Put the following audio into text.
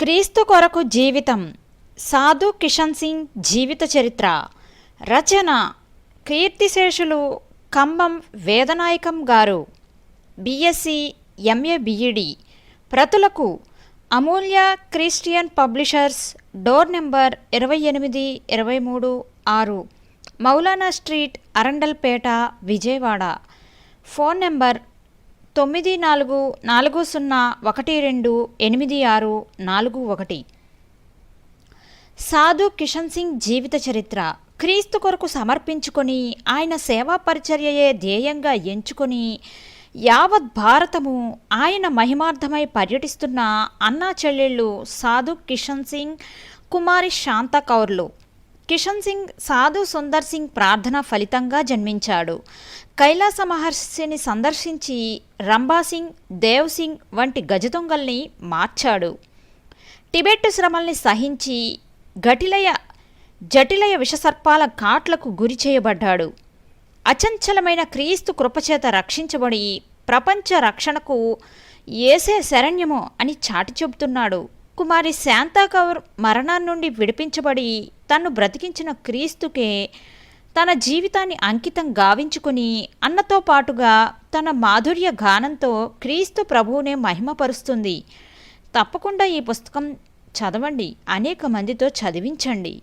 క్రీస్తు కొరకు జీవితం. సాధు కిషన్ సింగ్ జీవిత చరిత్ర. రచన కీర్తిశేషులు కంబం వేదనాయకం గారు. BSc MA BEd. ప్రతులకు Amulya Christian publishers door number ఇరవై ఎనిమిది ఇరవై మూడు ఆరు. Maulana street Arundelpet Vijayawada. Phone number తొమ్మిది నాలుగు నాలుగు సున్నా ఒకటి రెండు ఎనిమిది ఆరు నాలుగు ఒకటి. సాధు కిషన్ సింగ్ జీవిత చరిత్ర. క్రీస్తు కొరకు సమర్పించుకొని ఆయన సేవా పరిచర్యయే ధ్యేయంగా ఎంచుకొని యావత్ భారతము ఆయన మహిమార్థమై పర్యటిస్తున్న అన్నా చెల్లెళ్ళు సాధు కిషన్ సింగ్ కుమారి శాంత కౌర్లు. కిషన్ సింగ్ సాధు సుందర్ సింగ్ ప్రార్థన ఫలితంగా జన్మించాడు. కైలాస మహర్షిని సందర్శించి రంభాసింగ్ దేవ్ సింగ్ వంటి గజదొంగల్ని మార్చాడు. టిబెట్ శ్రమల్ని సహించి గటిలయ జటిలయ విషసర్పాల కాట్లకు గురి చేయబడ్డాడు. అచంచలమైన క్రీస్తు కృపచేత రక్షించబడి ప్రపంచ రక్షణకు ఏసే శరణ్యము అని చాటి చెబుతున్నాడు. కుమారి శాంతాకౌర్ మరణం నుండి విడిపించబడి తన్ను బ్రతికించిన క్రీస్తుకే తన జీవితాన్ని అంకితం గావించుకుని అన్నతో పాటుగా తన మాధుర్య గానంతో క్రీస్తు ప్రభువునే మహిమపరుస్తుంది. తప్పకుండా ఈ పుస్తకం చదవండి. అనేక మందితో చదివించండి.